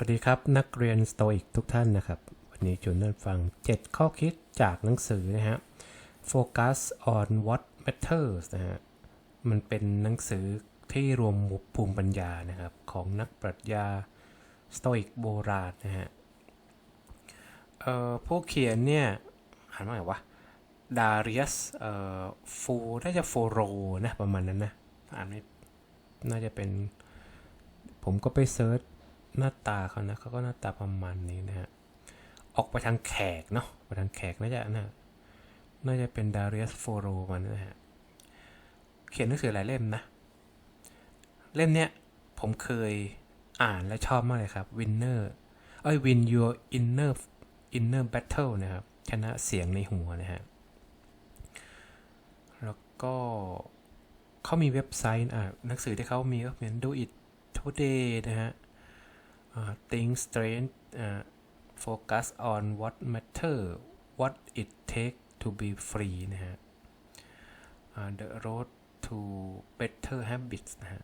วัสดีครับ นักเรียนสโตอิกทุกท่านนะครับ วันนี้จุนนั่นฟัง 7 ข้อคิดจากหนังสือนะฮะ Focus on what matters นะฮะ มันเป็นหนังสือที่รวมภูมิปัญญานะครับ ของนักปรัชญาสโตอิกโบราณนะฮะเอ่อผู้เขียนเนี่ยอ่านว่าไงวะดาริอัสเอ่อฟูน่าจะโฟโรนะ ประมาณนั้นนะอ่านไม่น่าจะเป็น ผมก็ไปเซิร์ช หน้าตาเขานะเขาก็หน้าตาประมาณนี้นะฮะ ออกไปทางแขกเนาะไปทางแขกน่าจะน่าน่าจะเป็นดาริอัสโฟโรมันนะฮะ เขียนหนังสือหลายเล่มนะ เล่มเนี้ยผมเคยอ่านและชอบมากเลยครับ Winner เอ้ย Win Your Inner Inner Battle นะครับ ชนะเสียงในหัวนะฮะ แล้วก็เขามีเว็บไซต์อะหนังสือที่เขามีก็เป็น Do It Today นะฮะ think straight uh, focus on what matter what it take to be free นะฮะ uh, the road to better habits นะฮะ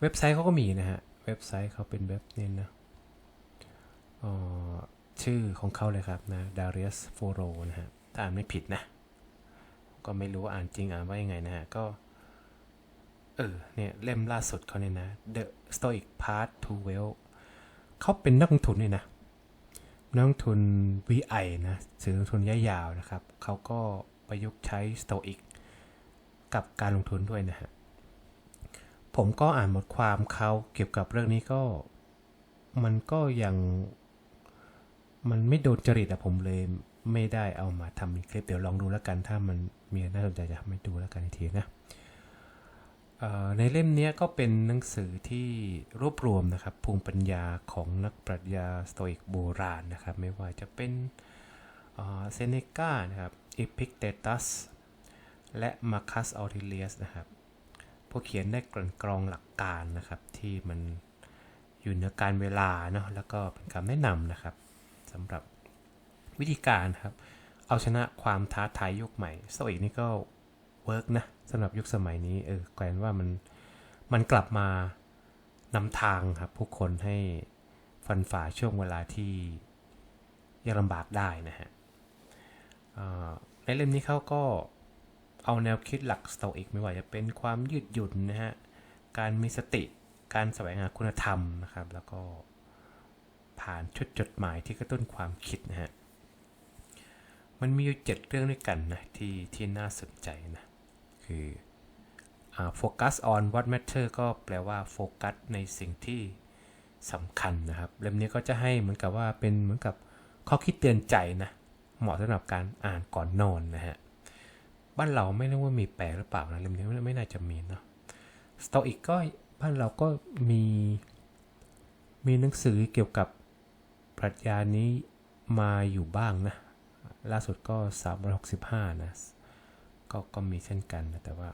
เว็บไซต์เขาก็มีนะฮะ เว็บไซต์เขาเป็นเว็บนี่นะอ่อชื่อของเขาเลยครับนะ Darius Foro นะฮะถ้าอ่านไม่ผิดนะ ก็ไม่รู้ว่าอ่านจริงอ่านว่ายังไงนะฮะ ก็ เออเนี่ยเล่มล่าสุดเขาเนี่ยนะ The Stoic Part to Wealth เขาเป็นนักลงทุนเนี่ยนะนักลงทุน VI นะซื้อลงทุนระยะยาวนะครับ เขาก็ประยุกต์ใช้ Stoic กับการลงทุนด้วยนะฮะ ผมก็อ่านบทความเขาเกี่ยวกับเรื่องนี้ก็ มันก็ยังมันไม่โดนจริตอะผมเลยไม่ได้เอามาทำเป็นคลิปเดี๋ยวลองดูแล้วกัน ถ้ามันมีน่าสนใจจะทำให้ดูแล้วกันทีนะ ในเล่มนี้ก็เป็นหนังสือที่รวบรวมนะครับ ภูมิปัญญาของนักปรัชญาสโตอิกโบราณนะครับ ไม่ว่าจะเป็นเซเนกานะครับอิพิกเตตัสและมาคัสออริเลียสนะครับพวกเขียนได้กลั่นกรองหลักการนะครับ ที่มันอยู่เหนือการเวลาเนาะแล้วก็เป็นคำแนะนำนะครับสำหรับวิธีการครับ เอาชนะความท้าทายยุคใหม่สโตอิกนี่ก็เวิร์กนะ สำหรับยุคสมัยนี้เออแกลนว่ามันมันกลับมานำทางครับผู้คนให้ฟันฝ่าช่วงเวลาที่ยากลำบากได้นะฮะในเล่มนี้เขาก็เอาแนวคิดหลักสโตอิกไม่ว่าจะเป็นความยืดหยุ่นนะฮะ การมีสติ การแสวงหาคุณธรรมนะครับ แล้วก็ผ่านชุดจดหมายที่กระตุ้นความคิดนะฮะ มันมีอยู่เจ็ดเรื่องด้วยกันนะที่ที่น่าสนใจนะ คือโฟกัส on what matter ก็แปลว่าโฟกัสในสิ่งที่สำคัญนะครับ เล่มนี้ก็จะให้เหมือนกับว่าเป็นเหมือนกับข้อคิดเตือนใจนะ เหมาะสำหรับการอ่านก่อนนอนนะฮะ บ้านเราไม่รู้ว่ามีแปลหรือเปล่านะเล่มนี้ไม่น่าจะมีเนาะสตอิกก็บ้านเราก็มีมีหนังสือเกี่ยวกับปรัชญานี้มาอยู่บ้างนะ ล่าสุดก็ 365 นะ ก็ก็มีเช่นกันนะแต่ว่า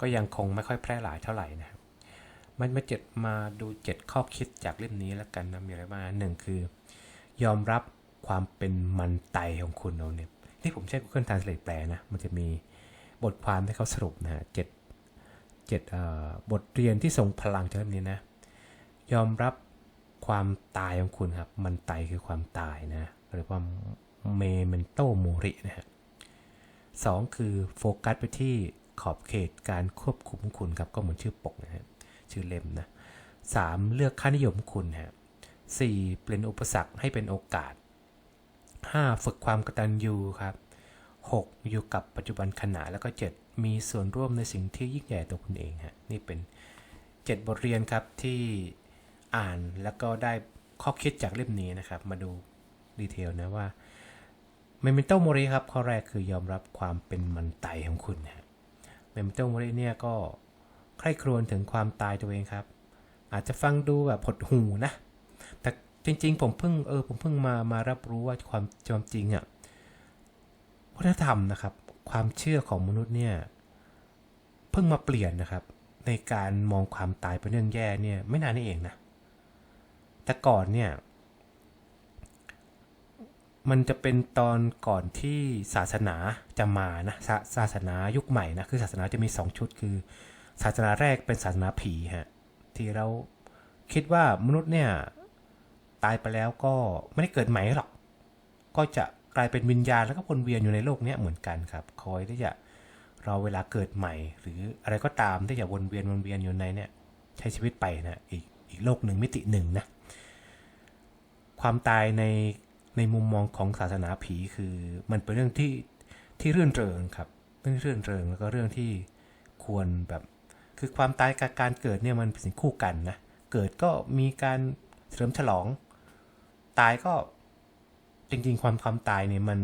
ก็ยังคงไม่ค่อยแพร่หลายเท่าไหร่นะครับ มันมาเจ็ดมาดู7ข้อคิดจากเล่มนี้แล้วกันนะมีอะไรบ้างหนึ่งคือ ยอมรับความเป็นมันไตของคุณเอาเนี่ยที่ผมใช้ Google Translate แปลนะ มันจะมีบทความที่เขาสรุปนะฮะเจ็ดเจ็ดบทเรียนที่ทรงพลังจากเล่มนี้นะ ยอมรับความตายของคุณครับ มันไตคือความตายนะหรือว่าเมเมนโตโมรินะฮะ สองคือโฟกัสไปที่ขอบเขตการควบคุมคุณครับก็เหมือนชื่อปกนะฮะชื่อเล่มนะสามเลือกค่านิยมคุณฮะสี่เปลี่ยนอุปสรรคให้เป็นโอกาสห้าฝึกความกตัญญูครับหกอยู่กับปัจจุบันขณะแล้วก็เจ็ดมีส่วนร่วมในสิ่งที่ยิ่งใหญ่ตัวคุณเองฮะนี่เป็นเจ็ดบทเรียนครับที่อ่านแล้วก็ได้ข้อคิดจากเล่มนี้นะครับ มาดูดีเทลนะว่า เมม e นโตโมริครับข้อแรกคือยอมรับความเป็นมันไตของคุณนะเมม e นโตโมริเนี่ยก็ใคร่ครวญถึงความตายตัวเองครับ อาจจะฟังดูแบบหดหูนะ แต่จริงๆ ผมเพิ่งเออผมเพิ่งมามารับรู้ว่าความจมจริงอะ่ะวัฒนธรรมนะครับ ความเชื่อของมนุษย์เนี่ยเพิ่งมาเปลี่ยนนะครับ ในการมองความตายเป็นเรื่องแย่เนี่ยไม่นานนี่เองนะแต่ก่อนเนี่ย มันจะเป็นตอนก่อนที่ศาสนาจะมานะศาศาสนายุคใหม่นะคือศาสนาจะมี 2 ชุดคือ ศาสนาแรกเป็นศาสนาผีฮะที่เราคิดว่ามนุษย์เนี่ยตายไปแล้วก็ไม่ได้เกิดใหม่หรอก ก็จะกลายเป็นวิญญาณแล้วก็วนเวียนอยู่ในโลกนี้เหมือนกันครับคอยที่จะรอเวลาเกิดใหม่ หรืออะไรก็ตามที่จะวนเวียนวนเวียนอยู่ในเนี่ยใช้ชีวิตไปนะอีกอีกโลกหนึ่งมิติหนึ่งนะความตายใน ในมุมมองของศาสนาผีคือมันเป็นเรื่องที่ที่เรื่อนเริงครับเรื่องเรื่อนเริงแล้วก็เรื่องที่ควรแบบ คือความตายกับการเกิดเนี่ยมันเป็นสิ่งคู่กันนะเกิดก็มีการเฉลิมฉลอง ตายก็จริงๆ ความความตายเนี่ยมัน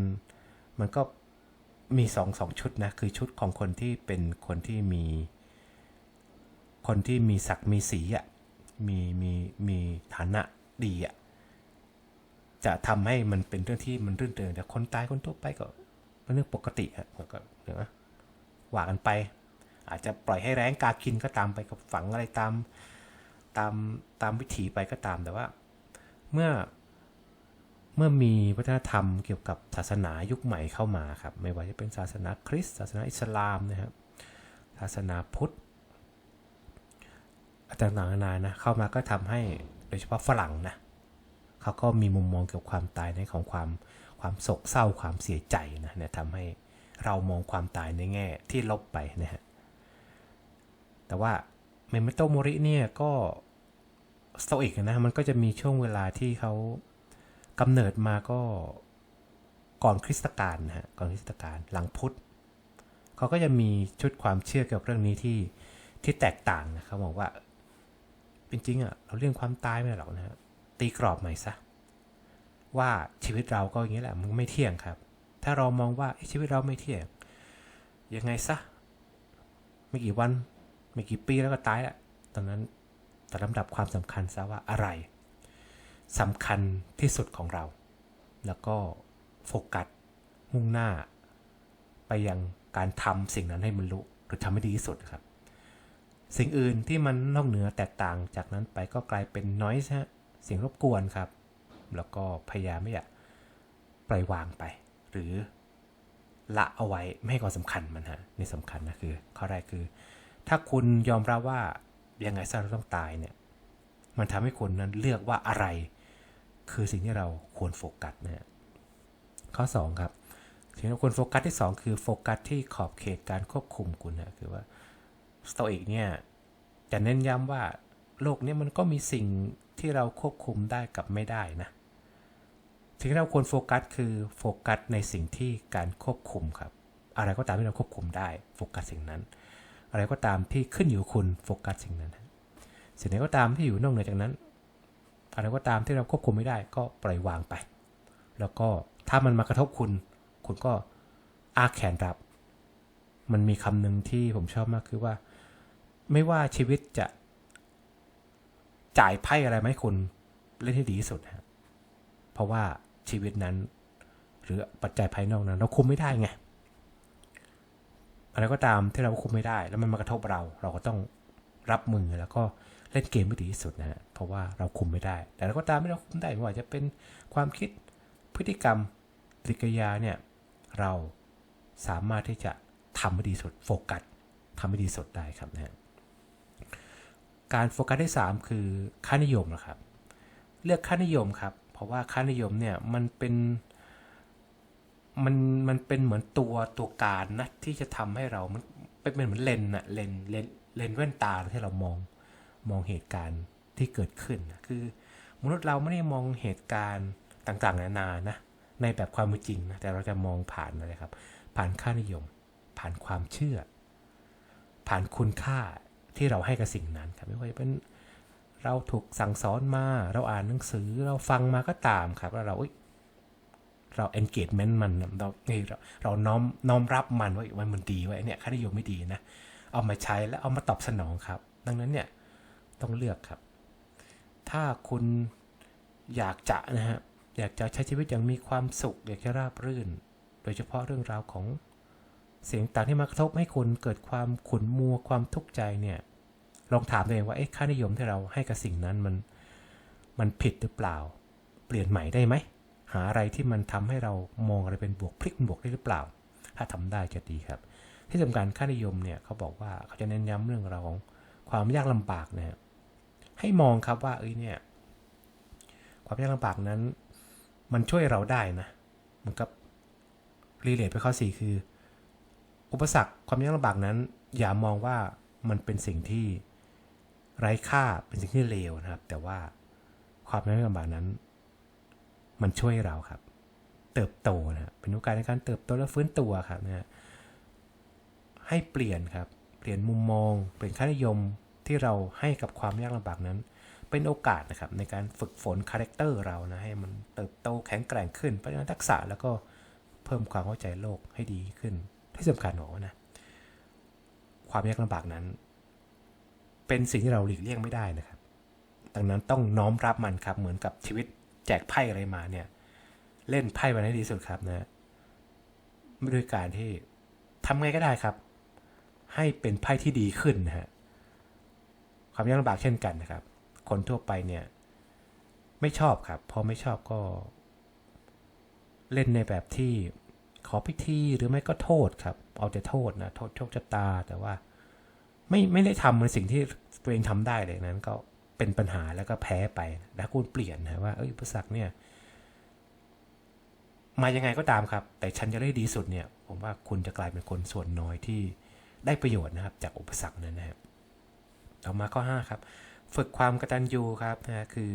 มันก็มีสองสองชุดนะคือชุดของคนที่เป็นคนที่มี คนที่มีศักดิ์มีสีอะ่ะมีมีมีฐานะดีอะ่ะ จะทำให้มันเป็นเรื่องที่มันรื่นเริงแต่คนตายคนทั่วไปก็เป็นเรื่องปกติอะก็เดี๋ยวว่ากันไป อาจจะปล่อยให้แรงกากินก็ตามไปกับฝังอะไรตามตามตามวิถีไปก็ตามแต่ว่า เมื่อเมื่อมีวัฒนธรรมเกี่ยวกับศาสนายุคใหม่เข้ามาครับ ไม่ว่าจะเป็นศาสนาคริสต์ศาสนาอิสลามนะครับศาสนาพุทธต่างๆนานานะเข้ามาก็ทำให้โดยเฉพาะฝรั่งนะ เขาก็มีมุมมองเกี่ยวกับความตายในของความความโศกเศร้าความเสียใจนะเนี่ยทำให้เรามองความตายในแง่ที่ลบไปนะฮะ แต่ว่าเมมโตโมริเนี่ยก็สโตอิกนะ มันก็จะมีช่วงเวลาที่เขากำเนิดมาก็ก่อนคริสตกาลนะฮะ ก่อนคริสตกาลหลังพุทธเขาก็จะมีชุดความเชื่อเกี่ยวกับเรื่องนี้ที่ที่แตกต่างนะเขาบอกว่าจริงๆอะเราเรื่องความตายไม่หรอกนะฮะ ตีกรอบใหม่ซะว่าชีวิตเราก็อย่างนี้แหละมันไม่เที่ยงครับ ถ้าเรามองว่าชีวิตเราไม่เที่ยง ยังไงซะไม่กี่วันไม่กี่ปีแล้วก็ตายละตอนนั้นแต่ลำดับความสำคัญซะว่าอะไรสำคัญที่สุดของเรา แล้วก็โฟกัสมุ่งหน้า ไปยังการทำสิ่งนั้นให้มันรู้หรือทำให้ดีที่สุดครับ สิ่งอื่นที่มันนอกเหนือแตกต่างจากนั้นไปก็กลายเป็นน้อยฮะ เสียงรบกวนครับ แล้วก็พยายามไม่อยากปล่อยวางไป หรือละเอาไว้ไม่ให้ความสำคัญมันฮะนี่สำคัญนะคือ ข้อแรกคือ ถ้าคุณยอมรับว่ายังไงซะเราต้องตายเนี่ย มันทำให้คุณนั้นเลือกว่าอะไร คือสิ่งที่เราควรโฟกัสนะฮะข้อ 2 ครับสิ่งที่เราควรโฟกัสที่ 2 คือโฟกัสที่ขอบเขตการควบคุมคุณนะคือว่าสโตอิกเนี่ยจะเน้นย้ำว่า โลกนี้มันก็มีสิ่งที่เราควบคุมได้กับไม่ได้นะสิ่งที่เราควรโฟกัสคือโฟกัสในสิ่งที่การควบคุมครับ อะไรก็ตามที่เราควบคุมได้โฟกัสสิ่งนั้น อะไรก็ตามที่ขึ้นอยู่คุณโฟกัสสิ่งนั้น สิ่งไหนก็ตามที่อยู่นอกเหนือจากนั้น อะไรก็ตามที่เราควบคุมไม่ได้ก็ปล่อยวางไป แล้วก็ถ้ามันมากระทบคุณ คุณก็อาแขนรับ มันมีคำหนึ่งที่ผมชอบมากคือว่า ไม่ว่าชีวิตจะ จ่ายไพ่อะไรไหมคุณเล่นให้ดีที่สุดฮะเพราะว่าชีวิตนั้น หรือปัจจัยภายนอกนั้น เราคุมไม่ได้ไงอะไรก็ตามที่เราคุมไม่ได้ แล้วมันมากระทบเรา เราก็ต้องรับมือแล้วก็เล่นเกมให้ดีที่สุดนะฮะเพราะว่าเราคุมไม่ได้ แต่เราก็ตามที่เราคุมได้ไม่ว่าจะเป็นความคิดพฤติกรรมปฏิกิริยาเนี่ยเราสามารถที่จะทำให้ดีสุดโฟกัสทำให้ดีสุดได้ครับนะฮะ การโฟกัสที่3คือค่านิยมนะครับ เลือกค่านิยมครับ เพราะว่าค่านิยมเนี่ยมันเป็นมันมันเป็นเหมือนตัวตัวการนะที่จะทำให้เรามันเป็นเหมือนเลนอะเลนเลนเลนแว่นตาที่เรามองมองเหตุการณ์ที่เกิดขึ้นนะคือ มนุษย์เราไม่ได้มองเหตุการณ์ต่างๆ นานานะในแบบความเป็นจริงนะแต่เราจะมองผ่านอะไรครับ ผ่านค่านิยม ผ่านความเชื่อ ผ่านคุณค่า ที่เราให้กับสิ่งนั้นครับไม่ว่าจะเป็นเราถูกสั่งสอนมา เราอ่านหนังสือเราฟังมาก็ตามครับแล้วเราเรา engagement มันเราเราเราน้อมน้อมรับมันว่ามันมันดีไว้เนี่ยค่านิยมไม่ดีนะเอามาใช้แล้วเอามาตอบสนองครับ ดังนั้นเนี่ยต้องเลือกครับ ถ้าคุณอยากจะนะฮะอยากจะใช้ชีวิตอย่างมีความสุข อยากจะราบรื่น โดยเฉพาะเรื่องราวของ เสียงต่างที่มากระทบให้คุณเกิดความขุนมัวความทุกข์ใจเนี่ย ลองถามตัวเองว่าเอ๊ะค่านิยมที่เราให้กับสิ่งนั้นมันมันผิดหรือเปล่า เปลี่ยนใหม่ได้ไหม หาอะไรที่มันทำให้เรามองอะไรเป็นบวกพลิกเป็นบวกได้หรือเปล่า ถ้าทำได้จะดีครับ ที่สำคัญค่านิยมเนี่ยเขาบอกว่าเขาจะเน้นย้ำเรื่องราวของความยากลำบากนะฮะให้มองครับว่าเอ้ยเนี่ยความยากลำบากนั้น มันช่วยเราได้นะเหมือนกับรีเลทไปข้อสี่คือ อุปสรรคความยากลำบากนั้น อย่ามองว่ามันเป็นสิ่งที่ไร้ค่าเป็นสิ่งที่เลวนะครับ แต่ว่าความยากลำบากนั้น มันช่วยเราครับ เติบโตนะเป็นโอกาสในการเติบโตและฟื้นตัวครับนะฮะให้เปลี่ยนครับ เปลี่ยนมุมมอง เปลี่ยนค่านิยมที่เราให้กับความยากลำบากนั้น เป็นโอกาสนะครับในการฝึกฝนคาแรคเตอร์เรานะให้มันเติบโตแข็งแกร่งขึ้นพัฒนาทักษะแล้วก็เพิ่มความเข้าใจโลกให้ดีขึ้น ที่สำคัญบอกว่านะความยากลำบากนั้น เป็นสิ่งที่เราหลีกเลี่ยงไม่ได้นะครับ ดังนั้นต้องน้อมรับมันครับ เหมือนกับชีวิตแจกไพ่อะไรมาเนี่ย เล่นไพ่มันให้ดีสุดครับนะไม่ด้วยการที่ทำไงก็ได้ครับ ให้เป็นไพ่ที่ดีขึ้นนะฮะความยากลำบากเช่นกันนะครับ คนทั่วไปเนี่ย ไม่ชอบครับ พอไม่ชอบก็ เล่นในแบบที่ ขอพิธีหรือไม่ก็โทษครับ เอาแต่โทษนะโทษโชคชะตาแต่ว่า ไม่ไม่ได้ทำในสิ่งที่ตัวเองทำได้เลยนั้นก็เป็นปัญหาแล้วก็แพ้ไปแล้วคุณเปลี่ยนนะว่าเอออุปสรรคเนี่ย มายังไงก็ตามครับ แต่ฉันจะได้ดีสุดเนี่ย ผมว่าคุณจะกลายเป็นคนส่วนน้อยที่ได้ประโยชน์นะครับ จากอุปสรรคนั้นนะครับต่อมาข้อ5ครับ ฝึกความกตัญญูครับนะคือ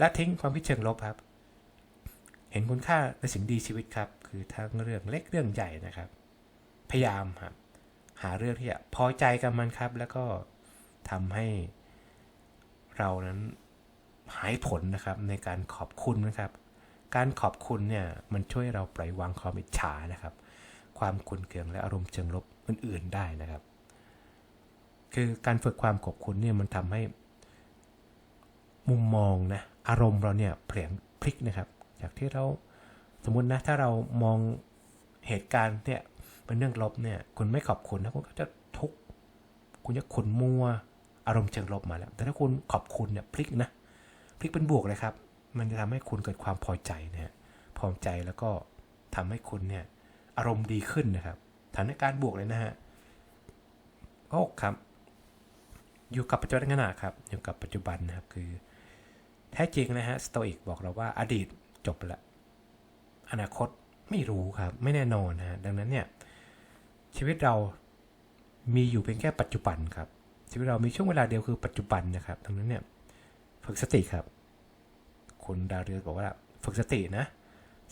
ละทิ้งความคิดเชิงลบครับ เห็นคุณค่าในสิ่งดีชีวิตครับ คือทั้งเรื่องเล็กเรื่องใหญ่นะครับ พยายามครับหาเรื่องที่จะพอใจกับมันครับ แล้วก็ทำให้เรานั้นหายผลนะครับในการขอบคุณนะครับ การขอบคุณเนี่ยมันช่วยเราปล่อยวางความอิจฉานะครับ ความขุนเคืองและอารมณ์เชิงลบอื่น ๆได้นะครับ คือการฝึกความขอบคุณเนี่ยมันทำให้ มุมมองนะอารมณ์เราเนี่ยเปลี่ยนพลิกนะครับ จากที่เรา สมมุตินะ ถ้าเรามองเหตุการณ์เนี่ยเป็นเรื่องลบเนี่ย คุณไม่ขอบคุณนะคุณก็จะทุกข์คุณจะขุนมัว อารมณ์เชิงลบมาแล้ว แต่ถ้าคุณขอบคุณเนี่ยพลิกนะพลิกเป็นบวกเลยครับ มันจะทำให้คุณเกิดความพอใจนะฮะพอใจแล้วก็ทำให้คุณเนี่ย อารมณ์ดีขึ้นนะครับฐานการณ์บวกเลยนะฮะก็ครับ อยู่กับปัจจุบันขณะครับ อยู่กับปัจจุบันนะครับคือแท้จริงนะฮะสโตอิกบอกเราว่าอดีตจบไปแล้ว อนาคตไม่รู้ครับ ไม่แน่นอนนะฮะดังนั้นเนี่ยชีวิตเรามีอยู่เพียงแค่ปัจจุบันครับ ชีวิตเรามีช่วงเวลาเดียวคือปัจจุบันนะครับดังนั้นเนี่ยฝึกสติครับ คุณดาวเรืองบอกว่าฝึกสตินะ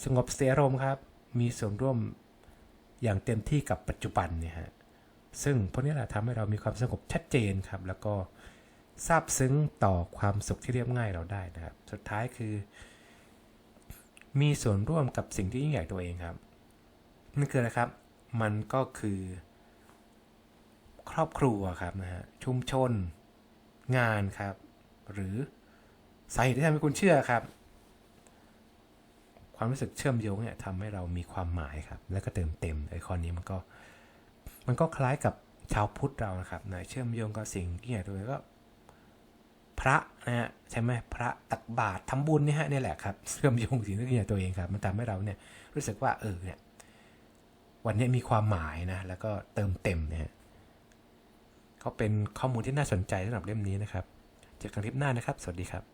สงบเสียอารมณ์ครับ มีส่วนร่วมอย่างเต็มที่กับปัจจุบันเนี่ยฮะซึ่งพวกนี้แหละทำให้เรามีความสงบชัดเจนครับ แล้วก็ซาบซึ้งต่อความสุขที่เรียบง่ายเราได้นะครับ สุดท้ายคือ มีส่วนร่วมกับสิ่งที่ยิ่งใหญ่ตัวเองครับนั่นคืออะไรครับ มันก็คือ ครอบครัวครับนะฮะชุมชน งานครับ หรือสาเหตุที่ทำให้คุณเชื่อครับ ความรู้สึกเชื่อมโยงเนี่ยทำให้เรามีความหมายครับ แล้วก็เติมเต็มไอคอนนี้มันก็ มันก็คล้ายกับชาวพุทธเรานะครับนะเชื่อมโยงกับสิ่งที่ใหญ่ตัวเองก็ พระนะฮะใช่ไหมพระตักบาตรทำบุญเนี่ยฮะนี่แหละครับเชื่อมโยงสิ่งที่ใหญ่ตัวเองครับ มันทำให้เราเนี่ยรู้สึกว่าเออเนี่ยวันนี้มีความหมายนะแล้วก็เติมเต็มเนี่ยก็เป็นข้อมูลที่น่าสนใจสำหรับเล่มนี้นะครับ เจอกันคลิปหน้านะครับ สวัสดีครับ